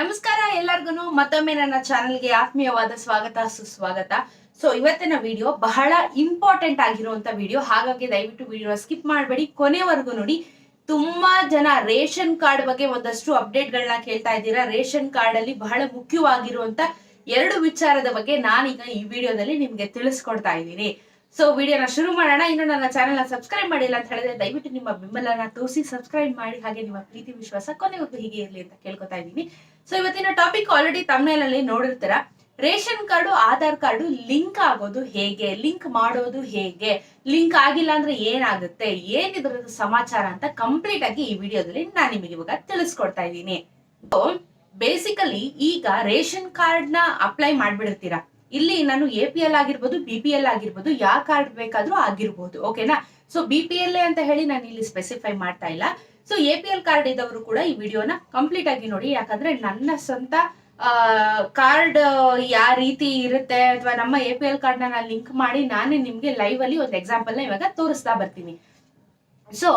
ನಮಸ್ಕಾರ ಎಲ್ಲರಿಗೂ ಮತ್ತೊಮ್ಮೆ ನನ್ನ ಚಾನೆಲ್ಗೆ ಆತ್ಮೀಯವಾದ ಸ್ವಾಗತ, ಸುಸ್ವಾಗತ. ಸೊ ಇವತ್ತಿನ ವಿಡಿಯೋ ಬಹಳ ಇಂಪಾರ್ಟೆಂಟ್ ಆಗಿರುವಂತ ವಿಡಿಯೋ ಹಾಗಾಗಿ ದಯವಿಟ್ಟು ವಿಡಿಯೋ ಸ್ಕಿಪ್ ಮಾಡಬೇಡಿ. ಕೊನೆವರೆಗೂ ನೋಡಿ. ತುಂಬಾ ಜನ ರೇಷನ್ ಕಾರ್ಡ್ ಬಗ್ಗೆ ಒಂದಷ್ಟು ಅಪ್ಡೇಟ್ಗಳನ್ನ ಕೇಳ್ತಾ ಇದ್ದೀರಾ. ರೇಷನ್ ಕಾರ್ಡ್ ಅಲ್ಲಿ ಬಹಳ ಮುಖ್ಯವಾಗಿರುವಂತ ಎರಡು ವಿಚಾರದ ಬಗ್ಗೆ ನಾನೀಗ ಈ ವಿಡಿಯೋದಲ್ಲಿ ನಿಮ್ಗೆ ತಿಳಿಸ್ಕೊಡ್ತಾ ಇದ್ದೀನಿ. ಸೊ ವಿಡಿಯೋನ ಶುರು ಮಾಡೋಣ. ಇನ್ನು ನನ್ನ ಚಾನೆಲ್ನ ಸಬ್ಸ್ಕ್ರೈಬ್ ಮಾಡಿಲ್ಲ ಅಂತ ಹೇಳಿದ್ರೆ ದಯವಿಟ್ಟು ನಿಮ್ಮ ಬೆಂಬಲನ ತೋರಿಸಿ ಸಬ್ಸ್ಕ್ರೈಬ್ ಮಾಡಿ. ಹಾಗೆ ನಿಮ್ಮ ಪ್ರೀತಿ, ವಿಶ್ವಾಸ ಕೊನೆಗೂ ಹೀಗೆ ಇರಲಿ ಅಂತ ಕೇಳ್ಕೊತಾ ಇದ್ದೀನಿ. ಸೊ ಇವತ್ತಿನ ಟಾಪಿಕ್ ಆಲ್ರೆಡಿ ತಮ್ಮನೇಲಲ್ಲಿ ನೋಡಿರ್ತೀರ. Ration card Aadhaar card link ಆಗೋದು ಹೇಗೆ? ಲಿಂಕ್ ಮಾಡೋದು ಹೇಗೆ? ಲಿಂಕ್ ಆಗಿಲ್ಲ ಅಂದ್ರೆ ಏನಾಗುತ್ತೆ? ಏನಿದ್ರದ್ದು ಸಮಾಚಾರ ಅಂತ ಕಂಪ್ಲೀಟ್ ಆಗಿ ಈ ವಿಡಿಯೋದಲ್ಲಿ ನಾನು ನಿಮಗೆ ಇವಾಗ ತಿಳಿಸ್ಕೊಡ್ತಾ ಇದ್ದೀನಿ. ಬೇಸಿಕಲಿ ಈಗ ರೇಷನ್ ಕಾರ್ಡ್ನ ಅಪ್ಲೈ ಮಾಡ್ಬಿಡಿರ್ತೀರಾ ಇಲ್ಲಿ ನಾನು ಎ ಪಿ ಎಲ್ ಆಗಿರ್ಬೋದು ಬಿ ಪಿ ಎಲ್ ಆಗಿರ್ಬೋದು, ಯಾವ ಕಾರ್ಡ್ ಬೇಕಾದ್ರೂ ಆಗಿರ್ಬೋದು ಓಕೆನಾ ಸೊ ಬಿ ಪಿ ಎಲ್ ಅಂತ ಹೇಳಿ ನಾನು ಇಲ್ಲಿ ಸ್ಪೆಸಿಫೈ ಮಾಡ್ತಾ ಇಲ್ಲ. So A P L card ಇದ್ದವರು ಕೂಡ ಈ ವಿಡಿಯೋನ ಕಂಪ್ಲೀಟ್ ಆಗಿ ನೋಡಿ. ಯಾಕಂದ್ರೆ ನನ್ನ ಸ್ವಂತ ಕಾರ್ಡ್ ಯಾವ ರೀತಿ ಇರುತ್ತೆ ಅಥವಾ ನಮ್ಮ ಎ ಪಿ ಎಲ್ ಕಾರ್ಡ್ ನಾನು ಲಿಂಕ್ ಮಾಡಿ ನಾನೇ ನಿಮ್ಗೆ ಲೈವ್ ಅಲ್ಲಿ ಒಂದು ಎಕ್ಸಾಂಪಲ್ ಇವಾಗ ತೋರಿಸ್ತಾ ಬರ್ತೀನಿ. ಸೊ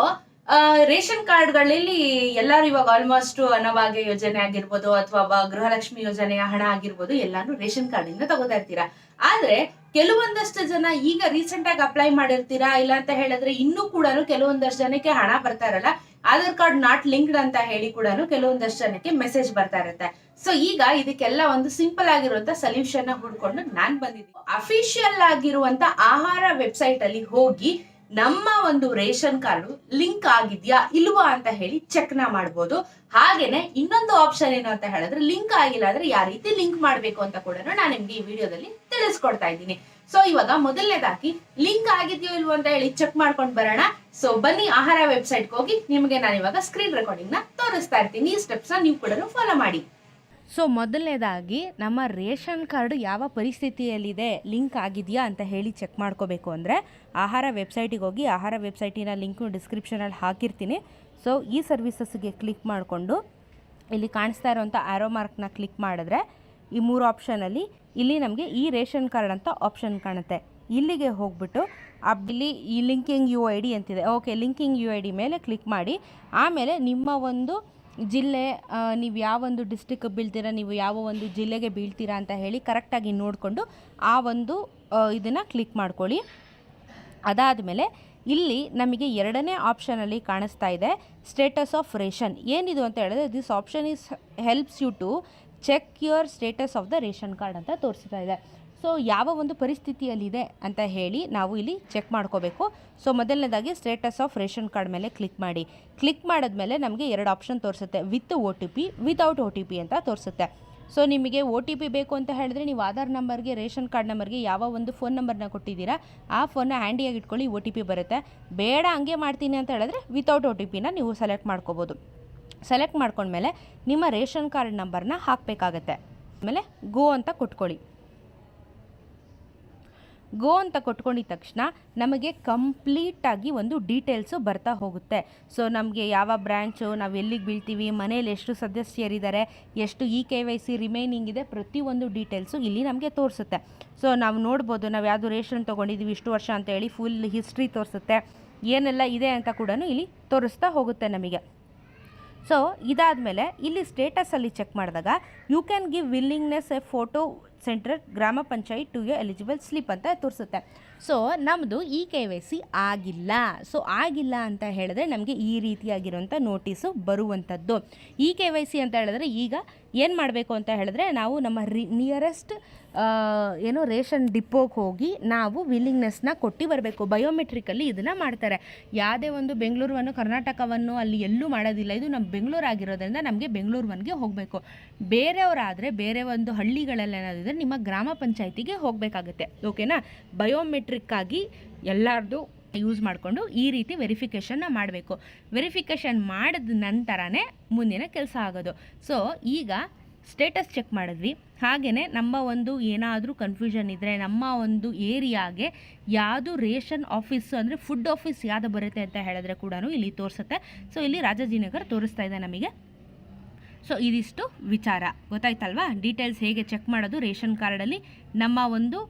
ರೇಷನ್ ಕಾರ್ಡ್ಗಳಲ್ಲಿ ಎಲ್ಲರೂ ಇವಾಗ ಆಲ್ಮೋಸ್ಟ್ ಅನ್ನಭಾಗ್ಯ ಯೋಜನೆ ಆಗಿರ್ಬೋದು ಅಥವಾ ಗೃಹಲಕ್ಷ್ಮಿ ಯೋಜನೆಯ ಹಣ ಆಗಿರ್ಬೋದು ಎಲ್ಲಾನು ರೇಷನ್ ಕಾರ್ಡ್ ಇಂದ ತಗೋತಾ ಇರ್ತೀರಾ? ಆದ್ರೆ ಕೆಲವೊಂದಷ್ಟು ಜನ ಈಗ ರೀಸೆಂಟ್ ಆಗಿ ಅಪ್ಲೈ ಮಾಡಿರ್ತೀರಾ ಇಲ್ಲ ಅಂತ ಹೇಳಿದ್ರೆ ಇನ್ನೂ ಕೂಡ ಕೆಲವೊಂದಷ್ಟು ಜನಕ್ಕೆ ಹಣ ಬರ್ತಾ ಇರಲ್ಲ. ಆಧಾರ್ ಕಾರ್ಡ್ ನಾಟ್ ಲಿಂಕ್ಡ್ ಅಂತ ಹೇಳಿ ಕೂಡ ಕೆಲವೊಂದಷ್ಟು ಜನಕ್ಕೆ ಮೆಸೇಜ್ ಬರ್ತಾ ಇರುತ್ತೆ. ಸೊ ಈಗ ಇದಕ್ಕೆಲ್ಲ ಒಂದು ಸಿಂಪಲ್ ಆಗಿರುವಂತ ಸೊಲ್ಯೂಷನ್ ಹುಡ್ಕೊಂಡು ನಾನ್ ಬಂದಿದ್ದೀನಿ. ಅಫಿಷಿಯಲ್ ಆಗಿರುವಂತ ಆಹಾರ ವೆಬ್ಸೈಟ್ ಅಲ್ಲಿ ಹೋಗಿ ನಮ್ಮ ಒಂದು ರೇಷನ್ ಕಾರ್ಡ್ ಲಿಂಕ್ ಆಗಿದ್ಯಾ ಇಲ್ವಾ ಅಂತ ಹೇಳಿ ಚೆಕ್ನ ಮಾಡ್ಬೋದು. ಹಾಗೇನೆ ಇನ್ನೊಂದು ಆಪ್ಷನ್ ಏನು ಅಂತ ಹೇಳಿದ್ರೆ ಲಿಂಕ್ ಆಗಿಲ್ಲ ಅಂದ್ರೆ ಯಾವ ರೀತಿ ಲಿಂಕ್ ಮಾಡ್ಬೇಕು ಅಂತ ಕೂಡ ನಾನು ನಿಮ್ಗೆ ಈ ವಿಡಿಯೋದಲ್ಲಿ ತಿಳಿಸ್ಕೊಡ್ತಾ ಇದ್ದೀನಿ. ಸೊ ಇವಾಗ ಮೊದಲನೇದಾಗಿ ಲಿಂಕ್ ಆಗಿದೆಯೋ ಇಲ್ವೋ ಅಂತ ಹೇಳಿ ಚೆಕ್ ಮಾಡ್ಕೊಂಡು ಬರೋಣ. ಸೊ ಬನ್ನಿ ಆಹಾರ ವೆಬ್ಸೈಟ್ಗೆ ಹೋಗಿ ನಿಮಗೆ ನಾನು ಇವಾಗ ಸ್ಕ್ರೀನ್ ರೆಕಾರ್ಡಿಂಗ್ನ ತೋರಿಸ್ತಾ ಇರ್ತೀನಿ. ಈ ಸ್ಟೆಪ್ಸ್ ನೀವು ಕೂಡ ಫಾಲೋ ಮಾಡಿ. ಸೊ ಮೊದಲನೇದಾಗಿ ನಮ್ಮ ರೇಷನ್ ಕಾರ್ಡ್ ಯಾವ ಪರಿಸ್ಥಿತಿಯಲ್ಲಿದೆ? ಲಿಂಕ್ ಆಗಿದೆಯಾ ಅಂತ ಹೇಳಿ ಚೆಕ್ ಮಾಡ್ಕೋಬೇಕು ಅಂದರೆ ಆಹಾರ ವೆಬ್ಸೈಟಿಗೆ ಹೋಗಿ ಆಹಾರ ವೆಬ್ಸೈಟಿನ ಲಿಂಕ್ನು ಡಿಸ್ಕ್ರಿಪ್ಷನಲ್ಲಿ ಹಾಕಿರ್ತೀನಿ. ಸೊ ಈ ಸರ್ವಿಸಸ್ಗೆ ಕ್ಲಿಕ್ ಮಾಡಿಕೊಂಡು ಇಲ್ಲಿ ಕಾಣಿಸ್ತಾ ಇರೋವಂಥ ಆರೋ ಮಾರ್ಕ್ನ ಕ್ಲಿಕ್ ಮಾಡಿದ್ರೆ ಈ ಮೂರು ಆಪ್ಷನಲ್ಲಿ ಇಲ್ಲಿ ನಮಗೆ ಈ ರೇಷನ್ ಕಾರ್ಡ್ ಅಂತ ಆಪ್ಷನ್ ಕಾಣುತ್ತೆ. ಇಲ್ಲಿಗೆ ಹೋಗ್ಬಿಟ್ಟು ಇಲ್ಲಿ ಈ ಲಿಂಕಿಂಗ್ ಯು ಐ ಡಿ ಅಂತಿದೆ. Okay linking U I D ಮೇಲೆ ಕ್ಲಿಕ್ ಮಾಡಿ ಆಮೇಲೆ ನಿಮ್ಮ ಒಂದು ಜಿಲ್ಲೆ ನೀವು ಯಾವ ಒಂದು ಡಿಸ್ಟಿಕ್ ಬೀಳ್ತೀರಾ, ನೀವು ಯಾವ ಒಂದು ಜಿಲ್ಲೆಗೆ ಬೀಳ್ತೀರಾ ಅಂತ ಹೇಳಿ ಕರೆಕ್ಟಾಗಿ ನೋಡಿಕೊಂಡು ಆ ಒಂದು ಇದನ್ನು ಕ್ಲಿಕ್ ಮಾಡ್ಕೊಳ್ಳಿ. ಅದಾದ ಮೇಲೆ ಇಲ್ಲಿ ನಮಗೆ ಎರಡನೇ ಆಪ್ಷನಲ್ಲಿ ಕಾಣಿಸ್ತಾ ಇದೆ ಸ್ಟೇಟಸ್ ಆಫ್ ರೇಷನ್ ಏನಿದು ಅಂತ ಹೇಳಿದ್ರೆ this option is helps you to check your status of the ration card ಅಂತ ತೋರಿಸ್ತಾ ಇದೆ. ಸೊ ಯಾವ ಒಂದು ಪರಿಸ್ಥಿತಿಯಲ್ಲಿದೆ ಅಂತ ಹೇಳಿ ನಾವು ಇಲ್ಲಿ ಚೆಕ್ ಮಾಡ್ಕೋಬೇಕು. ಸೊ ಮೊದಲನೇದಾಗಿ ಸ್ಟೇಟಸ್ ಆಫ್ ರೇಷನ್ ಕಾರ್ಡ್ ಮೇಲೆ ಕ್ಲಿಕ್ ಮಾಡಿ. ಕ್ಲಿಕ್ ಮಾಡಿದ್ಮೇಲೆ ನಮಗೆ ಎರಡು ಆಪ್ಷನ್ ತೋರಿಸುತ್ತೆ. With O T P without O T P ಅಂತ ತೋರಿಸುತ್ತೆ. ಸೊ ನಿಮಗೆ ಒ ಟಿ ಪಿ ಬೇಕು ಅಂತ ಹೇಳಿದ್ರೆ ನೀವು ಆಧಾರ್ ನಂಬರ್ಗೆ, ರೇಷನ್ ಕಾರ್ಡ್ ನಂಬರ್ಗೆ ಯಾವ ಒಂದು ಫೋನ್ ನಂಬರ್ನ ಕೊಟ್ಟಿದ್ದೀರಾ, ಆ ಫೋನ್ನ ಹ್ಯಾಂಡಿಯಾಗಿ ಇಟ್ಕೊಳ್ಳಿ ಒ ಟಿ ಪಿ ಬರುತ್ತೆ. ಬೇಡ ಹಂಗೆ ಮಾಡ್ತೀನಿ ಅಂತ ಹೇಳಿದ್ರೆ ವಿತೌಟ್ ಒ ಟಿ ಪಿನ ನೀವು ಸೆಲೆಕ್ಟ್ ಮಾಡ್ಕೋಬೋದು. ಸೆಲೆಕ್ಟ್ ಮಾಡ್ಕೊಂಡ್ಮೇಲೆ ನಿಮ್ಮ ರೇಷನ್ ಕಾರ್ಡ್ ನಂಬರ್ನ ಹಾಕಬೇಕಾಗತ್ತೆ. ಆಮೇಲೆ ಗೋ ಅಂತ ಕೊಟ್ಕೊಳ್ಳಿ. ಗೋ ಅಂತ ಕೊಟ್ಕೊಂಡಿದ ತಕ್ಷಣ ನಮಗೆ ಕಂಪ್ಲೀಟಾಗಿ ಒಂದು ಡೀಟೇಲ್ಸು ಬರ್ತಾ ಹೋಗುತ್ತೆ. ಸೊ, ನಮಗೆ ಯಾವ ಬ್ರ್ಯಾಂಚು, ನಾವು ಎಲ್ಲಿಗೆ ಬೀಳ್ತೀವಿ, ಮನೇಲಿ ಎಷ್ಟು ಸದಸ್ಯರಿದ್ದಾರೆ ಎಷ್ಟು E K Y C remaining ಇದೆ, ಪ್ರತಿಯೊಂದು ಡೀಟೇಲ್ಸು ಇಲ್ಲಿ ನಮಗೆ ತೋರಿಸುತ್ತೆ. ಸೊ, ನಾವು ನೋಡ್ಬೋದು, ನಾವು ಯಾವುದು ರೇಷನ್ ತೊಗೊಂಡಿದ್ದೀವಿ ಇಷ್ಟು ವರ್ಷ ಅಂತ ಹೇಳಿ ಫುಲ್ ಹಿಸ್ಟ್ರಿ ತೋರಿಸುತ್ತೆ. ಏನೆಲ್ಲ ಇದೆ ಅಂತ ಕೂಡ ಇಲ್ಲಿ ತೋರಿಸ್ತಾ ಹೋಗುತ್ತೆ ನಮಗೆ. ಸೊ, ಇದಾದಮೇಲೆ ಇಲ್ಲಿ ಸ್ಟೇಟಸಲ್ಲಿ ಚೆಕ್ ಮಾಡಿದಾಗ you can give willingness a photo central gram panchayat to you eligible slip ಅಂತ ತೋರಿಸುತ್ತೆ. ಸೊ ನಮ್ಮದು ಇ ಕೆ ವೈ ಸಿ ಆಗಿಲ್ಲ. ಸೊ ಆಗಿಲ್ಲ ಅಂತ ಹೇಳಿದ್ರೆ ನಮಗೆ ಈ ರೀತಿಯಾಗಿರುವಂಥ ನೋಟಿಸು ಬರುವಂಥದ್ದು ಇ ಕೆ ವೈ ಸಿ ಅಂತ ಹೇಳಿದ್ರೆ ಈಗ ಏನು ಮಾಡಬೇಕು ಅಂತ ಹೇಳಿದ್ರೆ ನಾವು ನಮ್ಮ ರಿ ನಿಯರೆಸ್ಟ್ ಏನು ರೇಷನ್ ಡಿಪೋಗೆ ಹೋಗಿ ನಾವು ವಿಲ್ಲಿಂಗ್ನೆಸ್ನ ಕೊಟ್ಟು ಬರಬೇಕು. ಬಯೋಮೆಟ್ರಿಕಲ್ಲಿ ಇದನ್ನು ಮಾಡ್ತಾರೆ. ಯಾವುದೇ ಒಂದು ಬೆಂಗಳೂರನ್ನು, ಕರ್ನಾಟಕವನ್ನು ಅಲ್ಲಿ ಎಲ್ಲೂ ಮಾಡೋದಿಲ್ಲ. ಇದು ನಮ್ಮ ಬೆಂಗಳೂರು ಆಗಿರೋದ್ರಿಂದ ನಮಗೆ ಬೆಂಗಳೂರು ಒನ್ಗೆ ಹೋಗಬೇಕು. ಬೇರೆಯವರಾದರೆ ಬೇರೆ ಒಂದು ಹಳ್ಳಿಗಳಲ್ಲಿ ನಿಮ್ಮ ಗ್ರಾಮ ಪಂಚಾಯಿತಿಗೆ ಹೋಗಬೇಕಾಗುತ್ತೆ. ಓಕೆನಾ? ಬಯೋಮೆಟ್ರಿಕ್ ಆಗಿ ಎಲ್ಲರದು ಯೂಸ್ ಮಾಡಿಕೊಂಡು ಈ ರೀತಿ ವೆರಿಫಿಕೇಷನ್ನ ಮಾಡಬೇಕು. ವೆರಿಫಿಕೇಷನ್ ಮಾಡಿದ ನಂತರನೇ ಮುಂದಿನ ಕೆಲಸ ಆಗೋದು. ಸೊ, ಈಗ ಸ್ಟೇಟಸ್ ಚೆಕ್ ಮಾಡಿದ್ವಿ. ಹಾಗೆಯೇ ನಮ್ಮ ಒಂದು ಏನಾದರೂ ಕನ್ಫ್ಯೂಷನ್ ಇದ್ದರೆ ನಮ್ಮ ಒಂದು ಏರಿಯಾಗೆ ಯಾವುದು ರೇಷನ್ ಆಫೀಸು ಅಂದರೆ ಫುಡ್ ಆಫೀಸ್ ಯಾವುದು ಬರುತ್ತೆ ಅಂತ ಹೇಳಿದ್ರೆ ಕೂಡ ಇಲ್ಲಿ ತೋರಿಸುತ್ತೆ. ಸೊ, ಇಲ್ಲಿ ರಾಜಾಜಿನಗರ್ ತೋರಿಸ್ತಾ ಇದೆ ನಮಗೆ. ಸೊ ಇದಿಷ್ಟು ವಿಚಾರ. ಗೊತ್ತಾಯ್ತಲ್ವಾ? ಡೀಟೇಲ್ಸ್ ಹೇಗೆ ಚೆಕ್ ಮಾಡೋದು ರೇಷನ್ ಕಾರ್ಡಲ್ಲಿ ನಮ್ಮ ಒಂದು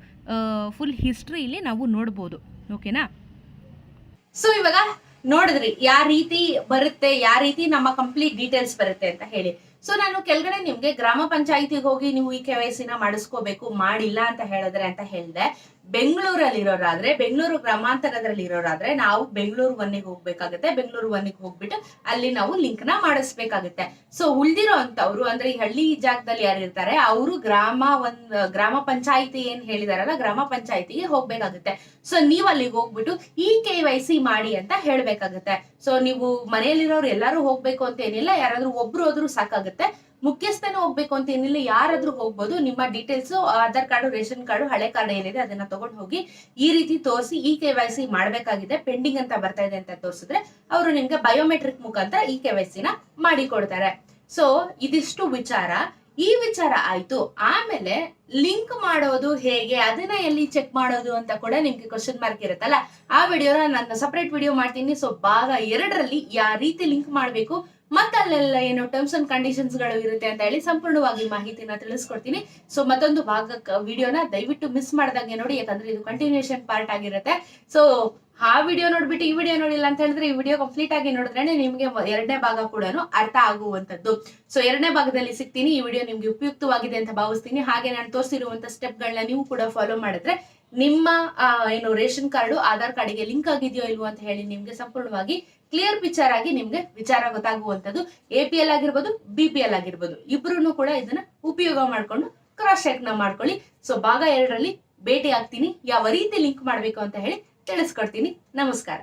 ಫುಲ್ ಹಿಸ್ಟ್ರಿಲಿ ನಾವು ನೋಡ್ಬೋದು. ಓಕೆನಾ ಸೊ ಇವಾಗ ನೋಡಿದ್ರಿ, ಯಾವ ರೀತಿ ಬರುತ್ತೆ, ಯಾವ ರೀತಿ ನಮ್ಮ ಕಂಪ್ಲೀಟ್ ಡೀಟೇಲ್ಸ್ ಬರುತ್ತೆ ಅಂತ ಹೇಳಿ. ಸೊ ನಾನು ಕೆಳಗಡೆ ನಿಮ್ಗೆ ಗ್ರಾಮ ಪಂಚಾಯತಿಗೆ ಹೋಗಿ ನೀವು ಈ ಕೆ ವೈ ಸಿನ ಮಾಡಿಸ್ಕೋಬೇಕು, ಮಾಡಿಲ್ಲ ಅಂತ ಹೇಳಿದ್ರೆ ಅಂತ ಹೇಳ್ದೆ. ಬೆಂಗಳೂರಲ್ಲಿ ಇರೋರಾದ್ರೆ ಬೆಂಗಳೂರು ಗ್ರಾಮಾಂತರದಲ್ಲಿ ಇರೋರಾದ್ರೆ ನಾವು ಬೆಂಗಳೂರು ಒನ್ನಿಗೆ ಹೋಗ್ಬೇಕಾಗತ್ತೆ. ಬೆಂಗಳೂರು ಒನ್ನಿಗೆ ಹೋಗ್ಬಿಟ್ಟು ಅಲ್ಲಿ ನಾವು ಲಿಂಕ್ನ ಮಾಡಿಸ್ಬೇಕಾಗತ್ತೆ. ಸೊ ಉಳ್ದಿರೋ ಅಂತವ್ರು ಅಂದ್ರೆ ಈ ಹಳ್ಳಿ ಜಾಗದಲ್ಲಿ ಯಾರು ಇರ್ತಾರೆ, ಅವರು ಗ್ರಾಮ ಒಂದ್, ಗ್ರಾಮ ಪಂಚಾಯಿತಿ ಏನ್ ಹೇಳಿದಾರಲ್ಲ, ಗ್ರಾಮ ಪಂಚಾಯಿತಿಗೆ ಹೋಗ್ಬೇಕಾಗತ್ತೆ. ಸೊ ನೀವು ಅಲ್ಲಿಗೆ ಹೋಗ್ಬಿಟ್ಟು ಈ ಕೆ ವೈ ಸಿ ಮಾಡಿ ಅಂತ ಹೇಳ್ಬೇಕಾಗತ್ತೆ. ಸೊ ನೀವು ಮನೆಯಲ್ಲಿರೋರು ಎಲ್ಲರೂ ಹೋಗ್ಬೇಕು ಅಂತ ಏನಿಲ್ಲ, ಯಾರಾದ್ರೂ ಒಬ್ರು ಹೋದ್ರು ಸಾಕಾಗುತ್ತೆ. ಮುಖ್ಯಸ್ಥನೇ ಹೋಗ್ಬೇಕು ಅಂತ ಏನಿಲ್ಲ, ಯಾರಾದ್ರೂ ಹೋಗ್ಬೋದು. ನಿಮ್ಮ details Aadhaar card, ration card, ಹಳೆ ಕಾರ್ಡ್ ಏನಿದೆ ಅದನ್ನ ತಗೊಂಡು ಹೋಗಿ ಈ ರೀತಿ ತೋರಿಸಿ, ಈ ಕೆ ವೈ ಸಿ ಮಾಡ್ಬೇಕಾಗಿದೆ, ಪೆಂಡಿಂಗ್ ಅಂತ ಬರ್ತಾ ಇದೆ ಅಂತ ತೋರಿಸಿದ್ರೆ ಅವರು ನಿಮ್ಗೆ ಬಯೋಮೆಟ್ರಿಕ್ ಮುಖಾಂತರ ಈ ಕೆ ವೈ ನ ಮಾಡಿಕೊಡ್ತಾರೆ. ಸೊ ಇದಿಷ್ಟು ವಿಚಾರ. ಈ ವಿಚಾರ ಆಯ್ತು. ಆಮೇಲೆ ಲಿಂಕ್ ಮಾಡೋದು ಹೇಗೆ, ಅದನ್ನ ಎಲ್ಲಿ ಚೆಕ್ ಮಾಡೋದು ಅಂತ ಕೂಡ ನಿಮ್ಗೆ ಕ್ವಶನ್ ಮಾರ್ಕ್ ಇರುತ್ತಲ್ಲ, ಆ ವಿಡಿಯೋನ ನಾನು ಸಪರೇಟ್ ವಿಡಿಯೋ ಮಾಡ್ತೀನಿ. ಸೊ ಭಾಗ ಎರಡರಲ್ಲಿ ಯಾವ ರೀತಿ ಲಿಂಕ್ ಮಾಡಬೇಕು ಮತ್ತೆ ಅಲ್ಲೆಲ್ಲ ಏನು ಟರ್ಮ್ಸ್ ಅಂಡ್ ಕಂಡೀಷನ್ಸ್ಗಳು ಇರುತ್ತೆ ಅಂತ ಹೇಳಿ ಸಂಪೂರ್ಣವಾಗಿ ಮಾಹಿತಿನ ತಿಳಿಸ್ಕೊಡ್ತೀನಿ. ಸೊ ಮತ್ತೊಂದು ಭಾಗ ವಿಡಿಯೋನ ದಯವಿಟ್ಟು ಮಿಸ್ ಮಾಡ್ದಂಗೆ ನೋಡಿ, ಯಾಕಂದ್ರೆ ಇದು ಕಂಟಿನ್ಯೂಷನ್ ಪಾರ್ಟ್ ಆಗಿರುತ್ತೆ. ಸೊ ಆ ವಿಡಿಯೋ ನೋಡ್ಬಿಟ್ಟು ಈ ವಿಡಿಯೋ ನೋಡಿಲ್ಲ ಅಂತ ಹೇಳಿದ್ರೆ ಈ ವಿಡಿಯೋ ಕಂಪ್ಲೀಟ್ ಆಗಿ ನೋಡಿದ್ರೆ ನಿಮಗೆ ಎರಡನೇ ಭಾಗ ಕೂಡ ಅರ್ಥ ಆಗುವಂತದ್ದು ಸೊ ಎರಡನೇ ಭಾಗದಲ್ಲಿ ಸಿಗ್ತೀನಿ. ಈ ವಿಡಿಯೋ ನಿಮ್ಗೆ ಉಪಯುಕ್ತವಾಗಿದೆ ಅಂತ ಭಾವಿಸ್ತೀನಿ. ಹಾಗೆ ನಾನು ತೋರಿಸಿರುವಂತ ಸ್ಟೆಪ್ಗಳನ್ನ ನೀವು ಕೂಡ ಫಾಲೋ ಮಾಡಿದ್ರೆ ನಿಮ್ಮ ಏನು ರೇಷನ್ ಕಾರ್ಡು, ಆಧಾರ್ ಕಾರ್ಡ್ಗೆ ಲಿಂಕ್ ಆಗಿದೆಯೋ ಇಲ್ವೋ ಅಂತ ಹೇಳಿ ನಿಮ್ಗೆ ಸಂಪೂರ್ಣವಾಗಿ ಕ್ಲಿಯರ್ ಪಿಕ್ಚರ್ ಆಗಿ ನಿಮ್ಗೆ ವಿಚಾರ ಗೊತ್ತಾಗುವಂತದ್ದು ಎ ಪಿ ಎಲ್ ಆಗಿರ್ಬೋದು ಬಿ ಪಿ ಎಲ್ ಆಗಿರ್ಬೋದು. ಇಬ್ರು ಕೂಡ ಇದನ್ನ ಉಪಯೋಗ ಮಾಡ್ಕೊಂಡು ಕ್ರಾಸ್ ಚೆಕ್ನ ಮಾಡ್ಕೊಳ್ಳಿ. ಸೊ ಭಾಗ ಎರಡರಲ್ಲಿ ಭೇಟಿ ಆಗ್ತೀನಿ ಯಾವ ರೀತಿ ಲಿಂಕ್ ಮಾಡ್ಬೇಕು ಅಂತ ಹೇಳಿ ತಿಳಿಸ್ಕೊಡ್ತೀನಿ. ನಮಸ್ಕಾರ.